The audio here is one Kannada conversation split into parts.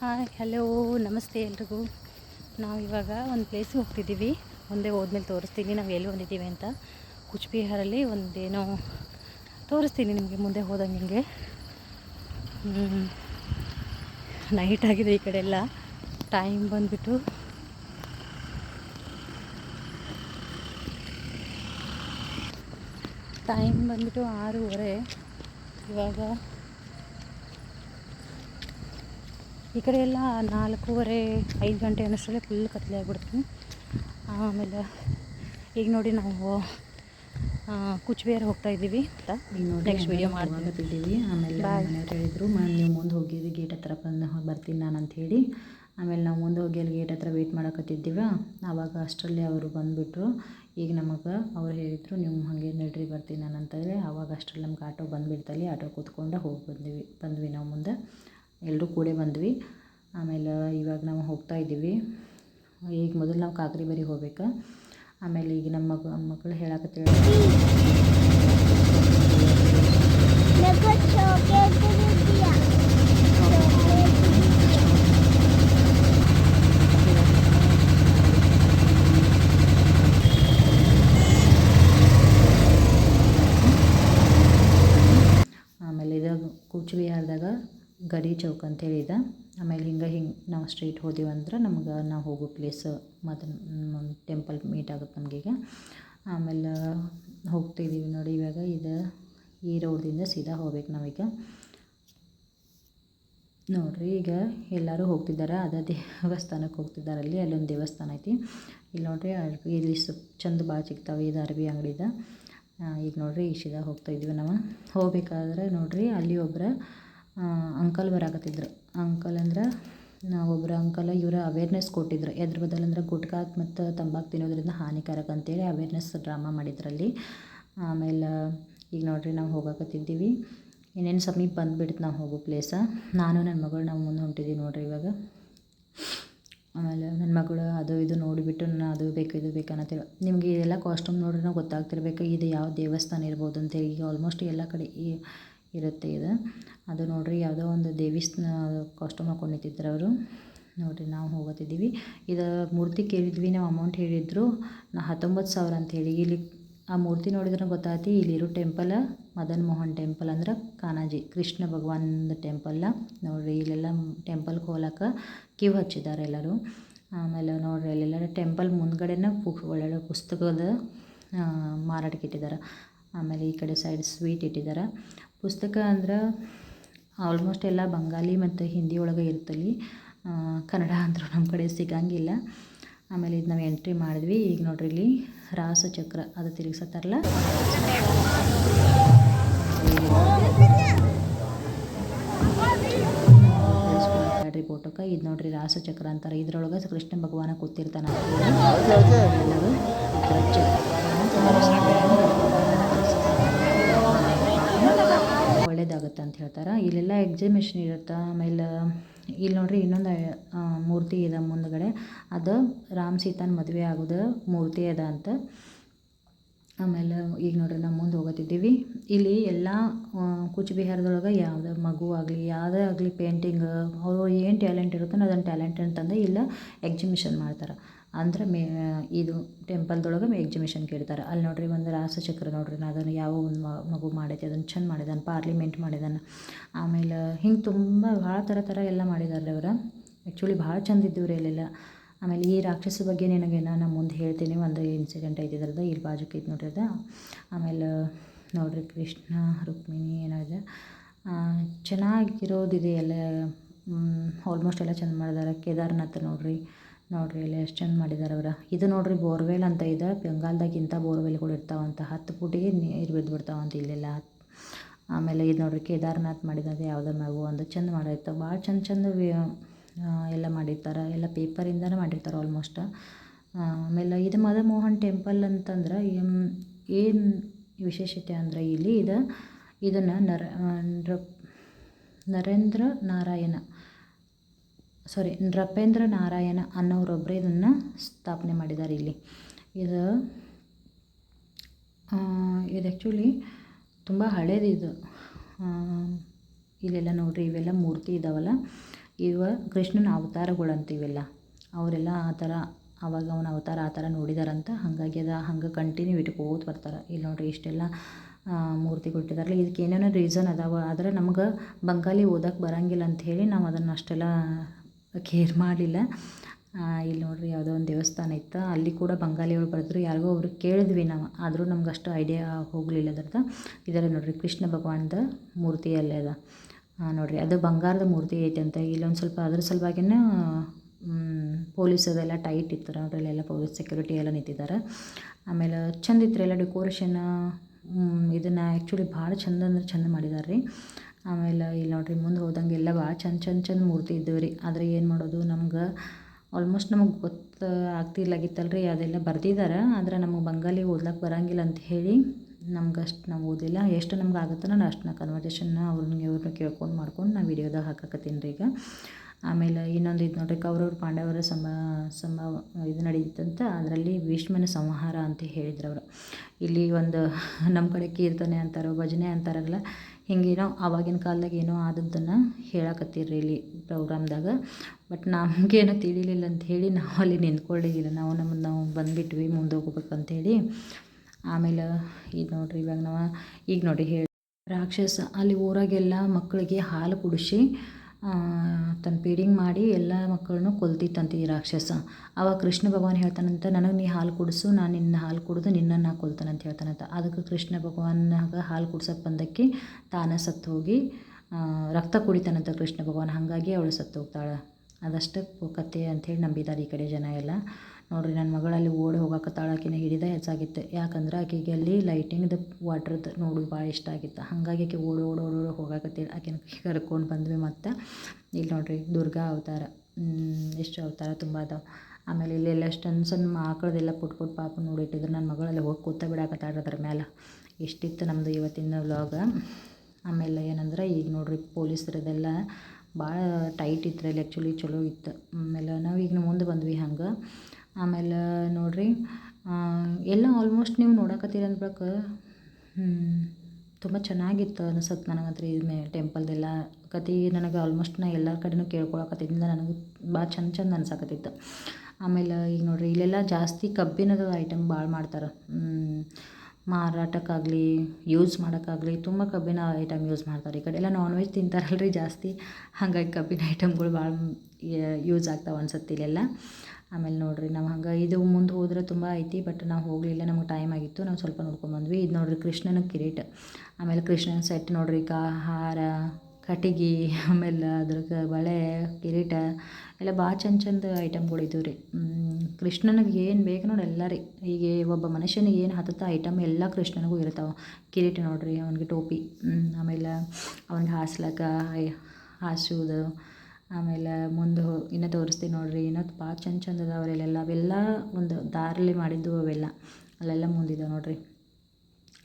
ಹಾಯ್, ಹಲೋ, ನಮಸ್ತೆ ಎಲ್ರಿಗೂ. ನಾವು ಇವಾಗ ಒಂದು ಪ್ಲೇಸಿಗೆ ಹೋಗ್ತಿದ್ದೀವಿ. ಒಂದೇ ಹೋದ್ಮೇಲೆ ತೋರಿಸ್ತೀನಿ, ನಾವು ಎಲ್ಲಿ ಬಂದಿದ್ದೀವಿ ಅಂತ. ಕುಚ್ಬಿಹಾರಲ್ಲಿ ಒಂದೇನೋ ತೋರಿಸ್ತೀನಿ ನಿಮಗೆ, ಮುಂದೆ ಹೋದಂಗೆ ನಿಮಗೆ ನೈಟ್ ಆಗಿದೆ ಈ ಕಡೆ ಎಲ್ಲ. ಟೈಮ್ ಬಂದುಬಿಟ್ಟು. ಟೈಮ್ ಬಂದುಬಿಟ್ಟು ಆರೂವರೆ. ಇವಾಗ ಈ ಕಡೆ ಎಲ್ಲ ನಾಲ್ಕೂವರೆ ಐದು ಗಂಟೆ ಅನ್ನೋಷ್ಟರಲ್ಲೇ ಫುಲ್ ಕತ್ತಲೆ ಆಗಿಬಿಡ್ತು. ಆಮೇಲೆ ಈಗ ನೋಡಿ ನಾವು ಕುಚ್ಬೇರ್ ಹೋಗ್ತಾ ಇದ್ದೀವಿ. ಅಂತ ನೆಕ್ಸ್ಟ್ ವೀಡಿಯೋ ಮಾಡ್ತೀವಿ ಮಾಡ್ತಿದ್ದೀವಿ ಆಮೇಲೆ. ಮನೆಯವ್ರು ಹೇಳಿದ್ರು ನೀವು ಮುಂದೆ ಹೋಗಿರಿ ಗೇಟ್ ಹತ್ರ ಬಂದು ಬರ್ತೀನಿ ನಾನು ಅಂತ ಹೇಳಿ. ಆಮೇಲೆ ನಾವು ಮುಂದೆ ಹೋಗಿ ಅಲ್ಲಿ ಗೇಟ್ ಹತ್ರ ವೆಯ್ಟ್ ಮಾಡಕತ್ತಿದ್ದೀವ. ಆವಾಗ ಅಷ್ಟರಲ್ಲಿ ಅವರು ಬಂದುಬಿಟ್ರು. ಈಗ ನಮಗೆ ಅವ್ರು ಹೇಳಿದರು ನೀವು ಹಾಗೆ ನಡ್ರಿ ಬರ್ತೀನಿ ನಾನು ಅಂತಂದರೆ ಆವಾಗ ಅಷ್ಟರಲ್ಲಿ ನಮ್ಗೆ ಆಟೋ ಬಂದುಬಿಡ್ತಲ್ಲಿ ಆಟೋ ಕೂತ್ಕೊಂಡು ಹೋಗಿ ಬಂದ್ವಿ ಬಂದ್ವಿ ನಾವು ಮುಂದೆ. ಎಲ್ಲರೂ ಕೂಡಿ ಬಂದ್ವಿ. ಆಮೇಲೆ ಇವಾಗ ನಾವು ಹೋಗ್ತಾ ಇದ್ದೀವಿ. ಈಗ ಮೊದಲು ನಾವು ಕಾಕರಿ ಬರಿ ಹೋಗ್ಬೇಕು. ಆಮೇಲೆ ಈಗ ನಮ್ಮ ಮಗ ಮಕ್ಕಳು ಆಮೇಲೆ ಕೂಚ್ ಬಿಹಾರ್ದಾಗ ಗಡಿ ಚೌಕ್ ಅಂತೇಳಿ ಇದೆ. ಆಮೇಲೆ ಹಿಂಗೆ ಹಿಂಗೆ ನಾವು ಸ್ಟ್ರೈಟ್ ಹೋದೆವಂದ್ರೆ ನಮ್ಗೆ ನಾವು ಹೋಗೋ ಪ್ಲೇಸ್ ಮತ್ತು ಟೆಂಪಲ್ ಮೀಟ್ ಆಗುತ್ತೆ ನಮಗೀಗ. ಆಮೇಲೆ ಹೋಗ್ತಿದ್ದೀವಿ ನೋಡಿ ಇವಾಗ ಇದು ಈ ರೋಡಿಂದ ಸೀದಾ ಹೋಗ್ಬೇಕು ನಾವೀಗ. ನೋಡಿರಿ ಈಗ ಎಲ್ಲರೂ ಹೋಗ್ತಿದ್ದಾರೆ? ಅದೇ ದೇವಸ್ಥಾನಕ್ಕೆ ಹೋಗ್ತಿದ್ದಾರೆ ಅಲ್ಲಿ? ಅಲ್ಲೊಂದು ದೇವಸ್ಥಾನ ಐತಿ. ಇಲ್ಲಿ ನೋಡಿರಿ ಅರ್ಬಿ ಇಲ್ಲಿ ಸ್ವಲ್ಪ ಚಂದ ಭಾಳ ಸಿಗ್ತಾವೆ ಇದು ಅರ್ಬಿ ಅಂಗಡಿದ ಈಗ ನೋಡಿರಿ ಈ ಸೀದಾ ಹೋಗ್ತಾ ಇದ್ವಿ ನಾವು. ಹೋಗ್ಬೇಕಾದ್ರೆ ನೋಡಿರಿ ಅಲ್ಲಿ ಒಬ್ಬರ ಅಂಕಲ್ ಬರಾಕತ್ತಿದ್ರು. ಅಂಕಲ್ ಅಂದ್ರೆ ಒಬ್ಬರು ಅಂಕಲ್ ಇವರು ಅವೇರ್ನೆಸ್ ಕೊಟ್ಟಿದ್ರು. ಎದ್ರ ಬದಲಂದ್ರೆ ಗುಟ್ಕಾ ಮತ್ತು ತಂಬಾಕು ತಿನ್ನೋದ್ರಿಂದ ಹಾನಿಕಾರಕ ಅಂತೇಳಿ ಅವೇರ್ನೆಸ್ ಡ್ರಾಮಾ ಮಾಡಿದ್ರಲ್ಲಿ. ಆಮೇಲೆ ಈಗ ನೋಡ್ರಿ ನಾವು ಹೋಗಾಕತ್ತಿದ್ದೀವಿ. ಇನ್ನೇನು ಸಮೀಪ ಬಂದುಬಿಡ್ತು ನಾವು ಹೋಗೋ ಪ್ಲೇಸ ನಾನು ನನ್ನ ಮಗಳು ನಾವು ಮುಂದೆ ಹೊಂಟಿದ್ದೀವಿ ನೋಡ್ರಿ ಇವಾಗ. ಆಮೇಲೆ ನನ್ನ ಮಗಳು ಅದು ಇದು ನೋಡಿಬಿಟ್ಟು ನಾನು ಅದು ಬೇಕು, ಇದು ಬೇಕು ಅನ್ನತ್ತೇಳಿ ನಿಮಗೆ ಇದೆಲ್ಲ ಕಾಸ್ಟ್ಯೂಮ್ ನೋಡ್ರಿ ನಾವು ಗೊತ್ತಾಗ್ತಿರ್ಬೇಕು. ಇದು ಯಾವ ದೇವಸ್ಥಾನ ಇರ್ಬೋದು ಅಂತೇಳಿ ಈಗ ಆಲ್ಮೋಸ್ಟ್ ಎಲ್ಲ ಕಡೆ ಈ ಇರುತ್ತೆ ಇದು. ಅದು ನೋಡಿರಿ, ಯಾವುದೋ ಒಂದು ದೇವಿಸ್ನ ಕಾಸ್ಟ್ಯೂಮ್ ಹಾಕೊಂಡು ನಿಂತಿದ್ರು ಅವರು. ನೋಡಿರಿ, ನಾವು ಹೋಗತ್ತಿದ್ದೀವಿ. ಇದು ಮೂರ್ತಿ ಕೇಳಿದ್ವಿ, ನಾವು ಅಮೌಂಟ್ ಹೇಳಿದ್ರು. ನಾ ಹತ್ತೊಂಬತ್ತು ಸಾವಿರ ಅಂತ ಹೇಳಿ. ಇಲ್ಲಿ ಆ ಮೂರ್ತಿ ನೋಡಿದ್ರೆ ಗೊತ್ತಾಯ್ತು, ಇಲ್ಲಿರೋ ಟೆಂಪಲ್ ಮದನ್ ಮೋಹನ್ ಟೆಂಪಲ್ ಅಂದ್ರೆ ಕಾನಾಜಿ, ಕೃಷ್ಣ ಭಗವಾನ್ದು ಟೆಂಪಲ್ಲ ನೋಡಿರಿ, ಇಲ್ಲೆಲ್ಲ ಟೆಂಪಲ್ಗೆ ಹೋಲಕ್ಕೆ ಕ್ಯೂ ಹಚ್ಚಿದ್ದಾರೆ ಎಲ್ಲರೂ. ಆಮೇಲೆ ನೋಡಿರಿ, ಅಲ್ಲೆಲ್ಲ ಟೆಂಪಲ್ ಮುಂದ್ಗಡೆನೇ ಒಳ್ಳೊಳ್ಳೆ ಪುಸ್ತಕದ ಮಾರಾಟಕ್ಕೆ ಇಟ್ಟಿದ್ದಾರೆ ಆಮೇಲೆ ಈ ಕಡೆ ಸೈಡ್ ಸ್ವೀಟ್ ಇಟ್ಟಿದ್ದಾರೆ ಪುಸ್ತಕ ಅಂದ್ರೆ ಆಲ್ಮೋಸ್ಟ್ ಎಲ್ಲ ಬಂಗಾಲಿ ಮತ್ತು ಹಿಂದಿ ಒಳಗೆ ಇರ್ತಲ್ಲಿ ಕನ್ನಡ ಅಂದರೂ ನಮ್ಮ ಕಡೆ ಸಿಗಂಗಿಲ್ಲ. ಆಮೇಲೆ ಇದು ನಾವು ಎಂಟ್ರಿ ಮಾಡಿದ್ವಿ. ಈಗ ನೋಡ್ರಿ ಇಲ್ಲಿ ರಾಸಚಕ್ರ, ಅದು ತಿರುಗಿಸತ್ತಾರಲ್ಲ? ಫೋಟೋಕ ಇದು ನೋಡ್ರಿ ರಾಸಚಕ್ರ ಅಂತಾರೆ. ಇದ್ರೊಳಗೆ ಕೃಷ್ಣ ಭಗವಾನ ಕೂತಿರ್ತಾನೆ ಒಳ್ಳೇದಾಗುತ್ತೆ ಅಂತ ಹೇಳ್ತಾರೆ? ಇಲ್ಲೆಲ್ಲ ಎಕ್ಸಿಮಿಷನ್ ಇರುತ್ತೆ? ಆಮೇಲೆ ಇಲ್ಲಿ ನೋಡ್ರಿ ಇನ್ನೊಂದು ಮೂರ್ತಿ ಇದೆ ಮುಂದುಗಡೆ. ಅದು ರಾಮ್ ಸೀತಾನ್ ಮದುವೆ ಆಗೋದು ಮೂರ್ತಿ ಅದ ಅಂತ. ಆಮೇಲೆ ಈಗ ನೋಡಿರಿ ನಾವು ಮುಂದೆ ಹೋಗತ್ತಿದ್ದೀವಿ. ಇಲ್ಲಿ ಎಲ್ಲ ಕೂಚಬಿಹಾರದೊಳಗೆ ಯಾವುದೇ ಮಗು ಆಗಲಿ, ಯಾವುದೇ ಆಗಲಿ ಪೇಂಟಿಂಗ್ ಅವ್ರು ಏನು ಟ್ಯಾಲೆಂಟ್ ಇರುತ್ತೋ ಅದನ್ನು ಟ್ಯಾಲೆಂಟ್ ಅಂತಂದು ಇಲ್ಲ ಎಕ್ಸಿಮಿಷನ್ ಮಾಡ್ತಾರೆ. ಅಂದ್ರೆ ಮೇ, ಇದು ಟೆಂಪಲ್ದೊಳಗೆ ಎಕ್ಸಿಮಿಷನ್ ಕೇಳ್ತಾರೆ. ಅಲ್ಲಿ ನೋಡ್ರಿ ಒಂದು ರಾಸಚಕ್ರ ನೋಡ್ರಿ ನಾ ಅದನ್ನು ಯಾವ ಒಂದು ಮಗು ಮಾಡೈತೆ ಅದನ್ನು ಚೆಂದ ಮಾಡಿದಾನೆ ಪಾರ್ಲಿಮೆಂಟ್ ಮಾಡಿದಾನೆ. ಆಮೇಲೆ ಹಿಂಗೆ ತುಂಬ ಭಾಳ ಥರ ಥರ ಎಲ್ಲ ಮಾಡಿದ್ದಾರೆ ಅವ್ರು. ಆ್ಯಕ್ಚುಲಿ ಭಾಳ ಚಂದ ಇದ್ದೀವ್ರಿ ಅಲ್ಲೆಲ್ಲ. ಆಮೇಲೆ ಈ ರಾಕ್ಷಸ ಬಗ್ಗೆ ನಿನಗೆ ನಾನು ಮುಂದೆ ಹೇಳ್ತೀನಿ. ಒಂದು ಇನ್ಸಿಡೆಂಟ್ ಐತಿ ಇದ್ರದ್ದು. ಇಲ್ಲಿ ಬಾಜುಕೈತಿ ಐತೆ ನೋಡ್ರಿ ಆಮೇಲೆ ನೋಡ್ರಿ ಕೃಷ್ಣ ರುಕ್ಮಿಣಿ ಏನೋ ಇದೆ ಆ, ಚೆನ್ನಾಗಿರೋದಿದೆ ಎಲ್ಲ. ಆಲ್ಮೋಸ್ಟ್ ಎಲ್ಲ ಚೆಂದ ಮಾಡಿದ್ದಾರೆ ಕೇದಾರ್ನಾಥ ನೋಡ್ರಿ. ನೋಡ್ರಿ ಎಲ್ಲ ಎಷ್ಟು ಚೆಂದ ಮಾಡಿದ್ದಾರೆ ಅವರ. ಇದು ನೋಡ್ರಿ ಬೋರ್ವೆಲ್ ಅಂತ ಇದೆ. ಬೆಂಗಾಲ್ದಾಗ ಇಂಥ ಬೋರ್ವೆಲ್ಗಳು ಇರ್ತಾವಂತ ಹತ್ತು ಫುಟಿಗೆ ನೀರು ಬಿದ್ದು ಬಿಡ್ತಾವಂತ ಇಲ್ಲೆಲ್ಲ. ಆಮೇಲೆ ಇದು ನೋಡ್ರಿ ಕೇದಾರ್ನಾಥ್ ಮಾಡಿದಂತೆ ಯಾವುದೋ ಮಗು ಒಂದು ಚಂದ ಮಾಡಿರ್ತಾವೆ. ಭಾಳ ಚಂದ ಚಂದ ಎಲ್ಲ ಮಾಡಿರ್ತಾರೆ, ಎಲ್ಲ ಪೇಪರಿಂದನೇ ಮಾಡಿರ್ತಾರೆ ಆಲ್ಮೋಸ್ಟ್ ಆಮೇಲೆ ಇದು ಮದನ್ ಮೋಹನ್ ಟೆಂಪಲ್ ಅಂತಂದ್ರೆ ಏನು ವಿಶೇಷತೆ ಅಂದ್ರೆ ಇಲ್ಲಿ ಇದು, ಇದನ್ನು ನರ ನರೇಂದ್ರ ನಾರಾಯಣ ಸಾರಿ ನೃಪೇಂದ್ರ ನಾರಾಯಣ ಅನ್ನೋರೊಬ್ಬರು ಇದನ್ನು ಸ್ಥಾಪನೆ ಮಾಡಿದ್ದಾರೆ ಇಲ್ಲಿ. ಇದು ಇದು ಆ್ಯಕ್ಚುಲಿ ತುಂಬ ಹಳೇದು ಇದು. ಇಲ್ಲೆಲ್ಲ ನೋಡಿರಿ ಇವೆಲ್ಲ ಮೂರ್ತಿ ಇದಾವಲ್ಲ. ಇವ ಕೃಷ್ಣನ ಅವತಾರಗಳು ಅಂತೀವೆಲ್ಲ ಅವರೆಲ್ಲ ಆ ಥರ ಅವಾಗ ಅವನ ಅವತಾರ ಆ ಥರ ನೋಡಿದಾರಂತ, ಹಾಗಾಗಿ ಅದು, ಹಂಗೆ ಕಂಟಿನ್ಯೂ ಇಟ್ಕೋತ ಬರ್ತಾರೆ. ಇಲ್ಲಿ ನೋಡಿರಿ ಇಷ್ಟೆಲ್ಲ ಮೂರ್ತಿ ಕೊಟ್ಟಿದಾರಲ್ಲ, ಇದಕ್ಕೆ ಏನೇನೋ ರೀಸನ್ ಅದಾವ, ಆದರೆ ನಮ್ಗೆ ಬಂಗಾಲಿ ಓದಕ್ಕೆ ಬರಂಗಿಲ್ಲ ಅಂಥೇಳಿ ನಾವು ಅದನ್ನು ಅಷ್ಟೆಲ್ಲ ಕೇರ್ ಮಾಡಲಿಲ್ಲ ಇಲ್ಲಿ ನೋಡಿರಿ ಯಾವುದೋ ಒಂದು ದೇವಸ್ಥಾನ ಇತ್ತು, ಅಲ್ಲಿ ಕೂಡ ಬಂಗಾಲಿಯವ್ರು ಬರೆದ್ರು, ಯಾರಿಗೋ ಅವರು ಕೇಳಿದ್ವಿ ನಾವು, ಆದರೂ ನಮ್ಗೆ ಅಷ್ಟು ಐಡಿಯಾ ಹೋಗಲಿಲ್ಲ ಅದ್ರದ್ದು. ಇದರ ನೋಡಿರಿ ಕೃಷ್ಣ ಭಗವಾನ್ದ ಮೂರ್ತಿ ಅಲ್ಲೇ ಅದ. ನೋಡಿರಿ, ಅದು ಬಂಗಾರದ ಮೂರ್ತಿ ಐತೆ ಅಂತ. ಇಲ್ಲೊಂದು ಸ್ವಲ್ಪ ಅದ್ರ ಸಲುವಾಗಿನೇ ಪೊಲೀಸ್ ಅದೆಲ್ಲ ಟೈಟ್ ಇತ್ತು ನೋಡ್ರಿ, ಅಲ್ಲೆಲ್ಲ ಪೊಲೀಸ್ ಸೆಕ್ಯೂರಿಟಿ ಎಲ್ಲ ನಿಂತಿದ್ದಾರೆ. ಆಮೇಲೆ ಚಂದ ಇತ್ತು ಎಲ್ಲ ಡೆಕೋರೇಷನ್ ಇದನ್ನು ಆ್ಯಕ್ಚುಲಿ ಭಾಳ ಚಂದ ಅಂದ್ರೆ ಚಂದ ಮಾಡಿದ್ದಾರೆ ರೀ ಆಮೇಲೆ ಇಲ್ಲಿ ನೋಡಿರಿ, ಮುಂದೆ ಹೋದಂಗೆಲ್ಲ ಭಾಳ ಚಂದ ಚಂದ ಚಂದ ಮೂರ್ತಿ ಇದ್ದವು ರೀ. ಆದರೆ ಏನು ಮಾಡೋದು, ನಮ್ಗೆ ಆಲ್ಮೋಸ್ಟ್ ನಮಗೆ ಗೊತ್ತು ಆಗ್ತಿರ್ಲಾಗಿತ್ತಲ್ರಿ ಅದೆಲ್ಲ ಬರ್ದಿದ್ದಾರೆ ಆದರೆ ನಮಗೆ ಬಂಗಾಲಿ ಓದ್ಲಾಕೆ ಬರಂಗಿಲ್ಲ ಅಂತ ಹೇಳಿ ನಮ್ಗೆ ಅಷ್ಟು ನಾವು ಓದಿಲ್ಲ, ಎಷ್ಟು ನಮ್ಗೆ ಆಗುತ್ತೋ ನಾನು ಅಷ್ಟು ನಾ ಕನ್ವರ್ಜೇಷನ್ನ ಅವ್ರನ್ನ ಇವ್ರನ್ನ ಕೇಳ್ಕೊಂಡು ಮಾಡ್ಕೊಂಡು ನಾ ವೀಡಿಯೋದಾಗ ಹಾಕಕತ್ತೀನಿ ರೀ ಈಗ. ಆಮೇಲೆ ಇನ್ನೊಂದು ಇದು ನೋಡ್ರಿ, ಕೌರವ್ರ ಪಾಂಡವರ ಸಮ ಸಮ ಇದು ನಡೀತಂತ ಅದರಲ್ಲಿ ಭೀಷ್ಮನ ಸಂಹಾರ ಅಂತ ಹೇಳಿದ್ರು ಅವರು. ಇಲ್ಲಿ ಒಂದು ನಮ್ಮ ಕಡೆ ಕೀರ್ತನೆ ಅಂತಾರೋ, ಭಜನೆ ಅಂತಾರಲ್ಲ ಹಿಂಗೇನೋ ಆವಾಗಿನ ಕಾಲದಾಗ ಏನೋ ಆದದ್ದನ್ನು ಹೇಳಕತ್ತೀರಿ ಇಲ್ಲಿ ಪ್ರೋಗ್ರಾಮ್ದಾಗ. ಬಟ್ ನಮಗೇನೋ ತಿಳಿಲಿಲ್ಲ ಅಂತ ಹೇಳಿ ನಾವು ಅಲ್ಲಿ ನಿಂತ್ಕೊಳ್ಳಿಲ್ಲ ನಾವು ನಮ್ಮನ್ನು ನಾವು ಬಂದುಬಿಟ್ವಿ ಮುಂದೆ ಹೋಗ್ಬೇಕಂತೇಳಿ ಆಮೇಲೆ ಇದು ನೋಡಿರಿ ಇವಾಗ ನಾವು ಈಗ ನೋಡಿ ಹೇಳಿ. ರಾಕ್ಷಸ ಅಲ್ಲಿ ಊರಾಗೆಲ್ಲ ಮಕ್ಕಳಿಗೆ ಹಾಲು ಕುಡಿಸಿ ತನ್ನ ಪೀಡಿಂಗ್ ಮಾಡಿ ಎಲ್ಲ ಮಕ್ಕಳನ್ನು ಕೊಲ್ತಿತ್ತಂತೆ ಈ ರಾಕ್ಷಸ. ಆವಾಗ ಕೃಷ್ಣ ಭಗವಾನ್ ಹೇಳ್ತಾನಂತ, ನನಗೆ ನೀ ಹಾಲು ಕುಡಿಸು, ನಾನು ನಿನ್ನ ಹಾಲು ಕುಡಿದು ನಿನ್ನನ್ನು ಕೊಲ್ತಾನಂತ ಹೇಳ್ತಾನಂತ. ಅದಕ್ಕೆ ಕೃಷ್ಣ ಭಗವಾನಾಗ ಹಾಲು ಕುಡ್ಸಕ್ಕೆ ಬಂದಕ್ಕೆ ತಾನೇ ಸತ್ತು ಹೋಗಿ ರಕ್ತ ಕುಡಿತಾನಂತ ಕೃಷ್ಣ ಭಗವಾನ್. ಹಾಗಾಗಿ ಅವಳು ಸತ್ತು ಹೋಗ್ತಾಳೆ ಅದಷ್ಟೇ ಕತೆ ಅಂಥೇಳಿ ನಂಬಿದ್ದಾರೆ ಈ ಕಡೆ ಜನ ಎಲ್ಲ. ನೋಡಿರಿ ನನ್ನ ಮಗಳಲ್ಲಿ ಓಡಿ ಹೋಗಕತ್ತಾಳ ಆಕಿನ ಹಿಡಿದೇ ಹೆಚ್ಚಾಗಿತ್ತು. ಯಾಕಂದ್ರೆ ಆಕೆಗೆ ಅಲ್ಲಿ ಲೈಟಿಂಗ್ದು ವಾಟ್ರದ್ದು ನೋಡೋದು ಭಾಳ ಇಷ್ಟ ಆಗಿತ್ತು. ಹಾಗಾಗಿ ಆಕೆ ಓಡಿ ಓಡಿ ಓಡಿ ಓಡಿ ಹೋಗಾಕತ್ತಿಲ್ಲ ಆಕಿನ ಕರ್ಕೊಂಡು ಬಂದ್ವಿ ಮತ್ತು ಇಲ್ಲಿ ನೋಡಿರಿ, ದುರ್ಗಾ ಅವತಾರ. ಎಷ್ಟು ಅವತಾರ ತುಂಬ ಅದಾವೆ. ಆಮೇಲೆ ಇಲ್ಲೆಲ್ಲ ಸಣ್ಣ ಸಣ್ಣ ಆಕಳದೆಲ್ಲ ಪುಟ್ ಪುಟ್ ಪಾಪ ನೋಡಿಟ್ಟಿದ್ರು. ನನ್ನ ಮಗಳಲ್ಲಿ ಹೋಗಿ ಕೂತ ಬಿಡಾಕತ್ತಾಡ್ರದ್ರ ಮೇಲೆ ಇಷ್ಟಿತ್ತು ನಮ್ಮದು ಇವತ್ತಿನ ವ್ಲಾಗ ಆಮೇಲೆ ಏನಂದ್ರೆ, ಈಗ ನೋಡ್ರಿ ಪೊಲೀಸ್ರದೆಲ್ಲ ಭಾಳ ಟೈಟ್ ಇತ್ತು ಅಲ್ಲಿ ಆ್ಯಕ್ಚುಲಿ ಚಲೋ ಇತ್ತು. ಆಮೇಲೆ ನಾವು ಈಗ ಮುಂದೆ ಬಂದ್ವಿ ಹಂಗೆ. ಆಮೇಲೆ ನೋಡಿರಿ ಎಲ್ಲ ಆಲ್ಮೋಸ್ಟ್ ನೀವು ನೋಡಕತ್ತೀರ ಅಂದ್ಬಳಕ ತುಂಬ ಚೆನ್ನಾಗಿತ್ತು ಅನ್ಸತ್ತೆ ನನಗಂತೂ ಇದು ಟೆಂಪಲ್ದೆಲ್ಲ ಕತೆ ನನಗೆ ಆಲ್ಮೋಸ್ಟ್ ನಾ ಎಲ್ಲ ಕಡೆನೂ ಕೇಳ್ಕೊಳಕತ್ತಿದ್ದಿಂದ ನನಗೆ ಭಾಳ ಚಂದ ಚಂದ ಅನ್ಸಕತ್ತಿತ್ತು. ಆಮೇಲೆ ಈಗ ನೋಡಿರಿ, ಇಲ್ಲೆಲ್ಲ ಜಾಸ್ತಿ ಕಬ್ಬಿಣದ ಐಟಮ್ ಭಾಳ ಮಾಡ್ತಾರೆ. ಮಾರಾಟಕ್ಕಾಗಲಿ ಯೂಸ್ ಮಾಡೋಕ್ಕಾಗಲಿ ತುಂಬ ಕಬ್ಬಿನ ಐಟಮ್ ಯೂಸ್ ಮಾಡ್ತಾರೆ. ಈ ಕಡೆ ಎಲ್ಲ ನಾನ್ ವೆಜ್ ತಿಂತಾರಲ್ರಿ ಜಾಸ್ತಿ. ಹಾಗಾಗಿ ಕಬ್ಬಿನ ಐಟಮ್ಗಳು ಭಾಳ ಯೂಸ್ ಆಗ್ತಾವೆ ಅನ್ಸತ್ತೆ ಇಲ್ಲೆಲ್ಲ. ಆಮೇಲೆ ನೋಡಿರಿ, ನಾವು ಹಂಗೆ ಇದು ಮುಂದೆ ಹೋದ್ರೆ ತುಂಬ ಐತಿ ಬಟ್ ನಾವು ಹೋಗಲಿಲ್ಲ, ನಮ್ಗೆ ಟೈಮ್ ಆಗಿತ್ತು, ನಾವು ಸ್ವಲ್ಪ ನೋಡ್ಕೊಂಡು ಬಂದ್ವಿ. ಇದು ನೋಡಿರಿ ಕೃಷ್ಣನ ಕಿರೀಟ. ಆಮೇಲೆ ಕೃಷ್ಣನ ಸೆಟ್ ನೋಡಿರಿ, ಕಾ, ಹಾರ ಕಟಿಗೆ ಆಮೇಲೆ ಅದ್ರದ್ದು ಬಳೆ, ಕಿರೀಟ, ಎಲ್ಲ ಭಾಳ ಚಂದ ಚಂದ ಐಟಮ್ಗಳು ರೀ. ಕೃಷ್ಣನಿಗೆ ಏನು ಬೇಕು ನೋಡಿ ಎಲ್ಲ ರೀ ಈಗ ಒಬ್ಬ ಮನುಷ್ಯನಿಗೆ ಏನು ಹತ್ತತ್ತ ಐಟಮ್ ಎಲ್ಲ ಕೃಷ್ಣನಿಗೂ ಇರ್ತಾವೆ ಕಿರೀಟ ನೋಡಿರಿ, ಅವನಿಗೆ ಟೋಪಿ ಆಮೇಲೆ ಅವನಿಗೆ ಹಾಸ್ಲಕ್ಕ ಹಾಸುವುದು ಆಮೇಲೆ ಮುಂದೆ ಹೋ, ಇನ್ನೂ ತೋರಿಸ್ತೀನಿ ನೋಡಿರಿ ಇನ್ನೂ ಭಾಳ ಚಂದ ಚಂದ ಅದಾವೆ ಅಲ್ಲೆಲ್ಲ. ಅವೆಲ್ಲ ಒಂದು ದಾರಲ್ಲಿ ಮಾಡಿದ್ದು ಅವೆಲ್ಲ. ಅಲ್ಲೆಲ್ಲ ಮುಂದಿದ್ದಾವೆ ನೋಡಿರಿ.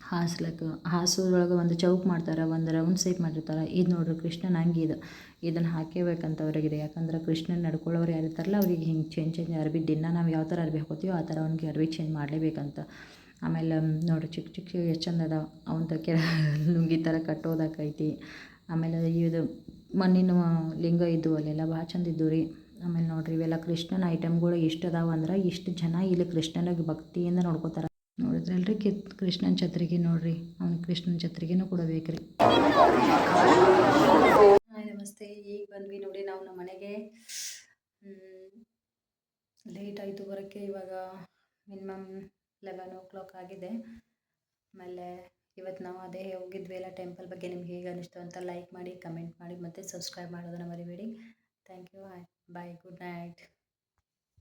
ಹಾಸ್ಲಕ್ಕ ಹಾಸೋದ್ರೊಳಗೆ ಒಂದು ಚೌಕ್ ಮಾಡ್ತಾರೆ, ಒಂದು ರೌಂಡ್ ಸೇಪ್ ಮಾಡಿರ್ತಾರೆ. ಇದು ನೋಡಿರಿ, ಕೃಷ್ಣನ ಹಂಗೆ ಇದು. ಇದನ್ನು ಹಾಕೇಬೇಕಂತ ಅವ್ರಿಗೆ ಯಾಕಂದ್ರೆ ಕೃಷ್ಣನ ನಡ್ಕೊಳ್ಳೋರು ಯಾರು ಇರ್ತಾರಲ್ಲ, ಅವ್ರಿಗೆ ಹಿಂಗೆ ಚೇಂಜ್ ಚೇಂಜ್ ಅರ್ಬಿ, ದಿನ ನಾವು ಯಾವ ಥರ ಅರ್ಬಿ ಹಾಕೋತೀವೋ ಆ ಥರ ಅವ್ನಿಗೆ ಅರ್ಬಿ ಚೇಂಜ್ ಮಾಡಲೇಬೇಕಂತ. ಆಮೇಲೆ ನೋಡಿರಿ ಚಿಕ್ಕ ಚಿಕ್ಕ ಎಷ್ಟು ಚಂದ ಅದಾವೆ. ಅವನ ಕೆ ಲುಂಗಿ ಥರ ಕಟ್ಟೋದಾಕೈತಿ. ಆಮೇಲೆ ಇದು ಮಣ್ಣಿನ ಲಿಂಗ ಇದ್ದವು ಅಲ್ಲೆಲ್ಲ ಭಾಳ ಚಂದ ಇದ್ದವು ರೀ. ಆಮೇಲೆ ನೋಡಿರಿ ಇವೆಲ್ಲ ಕೃಷ್ಣನ ಐಟಮ್ಗಳು ಎಷ್ಟು ಅದಾವೆ ಅಂದ್ರೆ ಇಷ್ಟು ಜನ ಇಲ್ಲಿ ಕೃಷ್ಣನಿಗೆ ಭಕ್ತಿಯಿಂದ ನೋಡ್ಕೋತಾರೆ. ನೋಡಿದ್ರಲ್ರಿ ಕಿ ಕೃಷ್ಣನ ಛತ್ರಿಗೆ ನೋಡಿರಿ, ಅವ್ನ ಕೃಷ್ಣನ ಛತ್ರಿಗೆನೂ ಕೊಡಬೇಕ್ರಿ ನಮಸ್ತೆ. ಈಗ ಬಂದ್ವಿ ನೋಡಿ ನಾವು ನಮ್ಮ ಮನೆಗೆ. ಲೇಟ್ ಆಯಿತು ಬರೋಕ್ಕೆ ಇವಾಗ ಮಿನಿಮಮ್ ಲೆವೆನ್ ಓ ಕ್ಲಾಕ್ ಆಗಿದೆ. ಆಮೇಲೆ ಇವತ್ತು ನಾವು ಅದೇ ಹೋಗಿದ್ವಿ ಎಲ್ಲ ಟೆಂಪಲ್ ಬಗ್ಗೆ ನಿಮ್ಗೆ ಹೇಗೆ ಅನಿಸ್ತು ಅಂತ ಲೈಕ್ ಮಾಡಿ ಕಮೆಂಟ್ ಮಾಡಿ ಮತ್ತು ಸಬ್ಸ್ಕ್ರೈಬ್ ಮಾಡೋದನ್ನು ಮರಿಬೇಡಿ. Thank you bye good night